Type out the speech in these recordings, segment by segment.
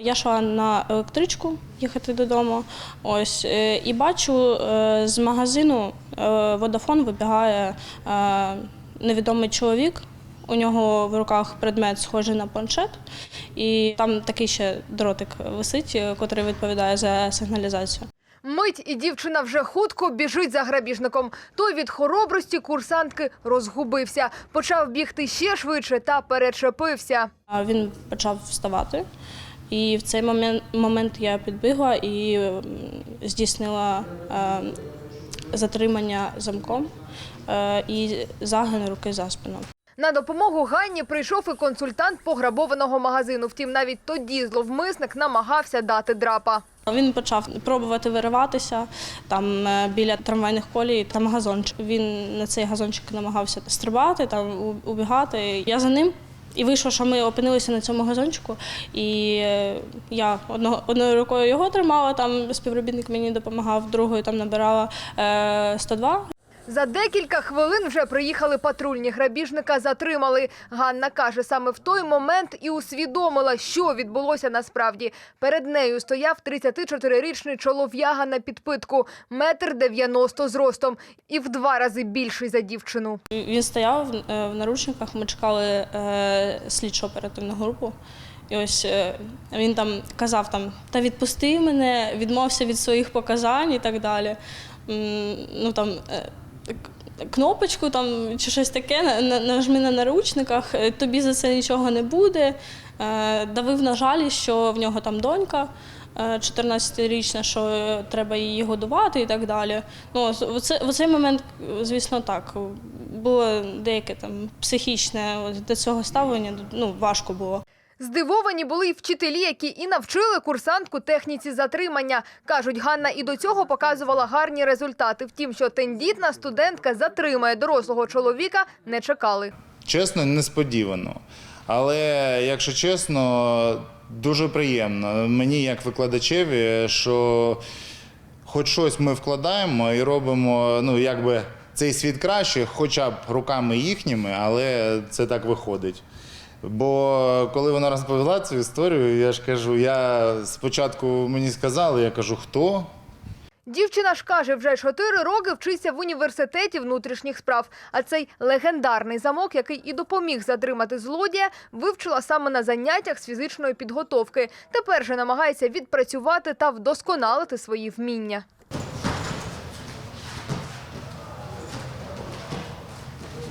Я йшла на електричку їхати додому. Ось е, і бачу е, з магазину Водафон вибігає е, невідомий чоловік. У нього в руках предмет схожий на планшет, і там такий ще дротик висить, котрий відповідає за сигналізацію. Мить і дівчина вже хутко біжить за грабіжником. Той від хоробрості курсантки розгубився, почав бігти ще швидше та перечепився. Він почав вставати, і в цей момент, момент я підбігла і здійснила е, затримання замком е, і загин руки за спину. На допомогу Ганні прийшов і консультант пограбованого магазину. Втім, навіть тоді зловмисник намагався дати драпа. Він почав пробувати вириватися там е, біля трамвайних колій, там газончик. Він на цей газончик намагався стрибати, там убігати. Я за ним. І вийшло, що ми опинилися на цьому газончику, і е, я одного, одною рукою його тримала, там співробітник мені допомагав, другою там набирала е, 102. За декілька хвилин вже приїхали патрульні. Грабіжника затримали. Ганна каже, саме в той момент і усвідомила, що відбулося насправді. Перед нею стояв 34-річний чолов'яга на підпитку, метр дев'яносто зростом і в два рази більший за дівчину. Він стояв е, в наручниках, ми чекали е, слідчо оперативну групу. І ось е, він там казав там, та відпусти мене, відмовся від своїх показань і так далі. Ну там е, кнопочку там чи щось таке, на- на- нажми на наручниках, е, тобі за це нічого не буде. Давив на жалі, що в нього там донька. е, 14-річна, що треба її годувати і так далі. Ну, в цей момент, звісно, так. Було деяке там психічне до цього ставлення, ну, важко було. Здивовані були й вчителі, які і навчили курсантку техніці затримання. Кажуть, Ганна і до цього показувала гарні результати. Втім, що тендітна студентка затримає дорослого чоловіка, не чекали. Чесно, несподівано. Але, якщо чесно, дуже приємно мені, як викладачеві, що хоч щось ми вкладаємо і робимо, ну, якби цей світ краще, хоча б руками їхніми, але це так виходить. Бо коли вона розповіла цю історію, я ж кажу, я спочатку мені сказали, я кажу, хто? Дівчина ж каже, вже чотири роки вчиться в університеті внутрішніх справ. А цей легендарний замок, який і допоміг затримати злодія, вивчила саме на заняттях з фізичної підготовки. Тепер же намагається відпрацювати та вдосконалити свої вміння.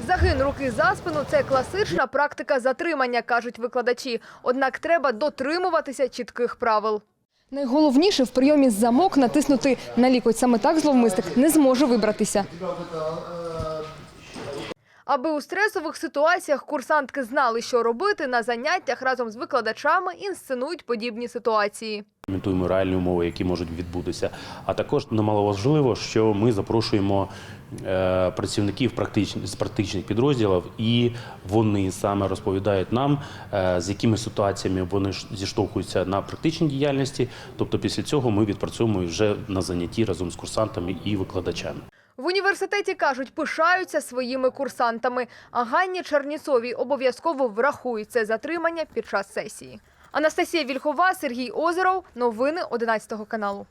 Загин руки за спину це класична практика затримання, кажуть викладачі. Однак треба дотримуватися чітких правил. Найголовніше в прийомі замок натиснути на лікоть. Саме так зловмисник не зможе вибратися. Аби у стресових ситуаціях курсантки знали, що робити, на заняттях разом з викладачами інсценують подібні ситуації. Імітуємо реальні умови, які можуть відбутися. А також немаловажливо, що ми запрошуємо е, працівників практичних з практичних підрозділів, і вони саме розповідають нам, е, з якими ситуаціями вони зіштовхуються на практичній діяльності. Тобто, після цього ми відпрацьовуємо вже на занятті разом з курсантами і викладачами. В університеті кажуть, пишаються своїми курсантами. А Ганні Черніцовій обов'язково врахують це затримання під час сесії. Анастасія Вільхова, Сергій Озеров. Новини 11 каналу.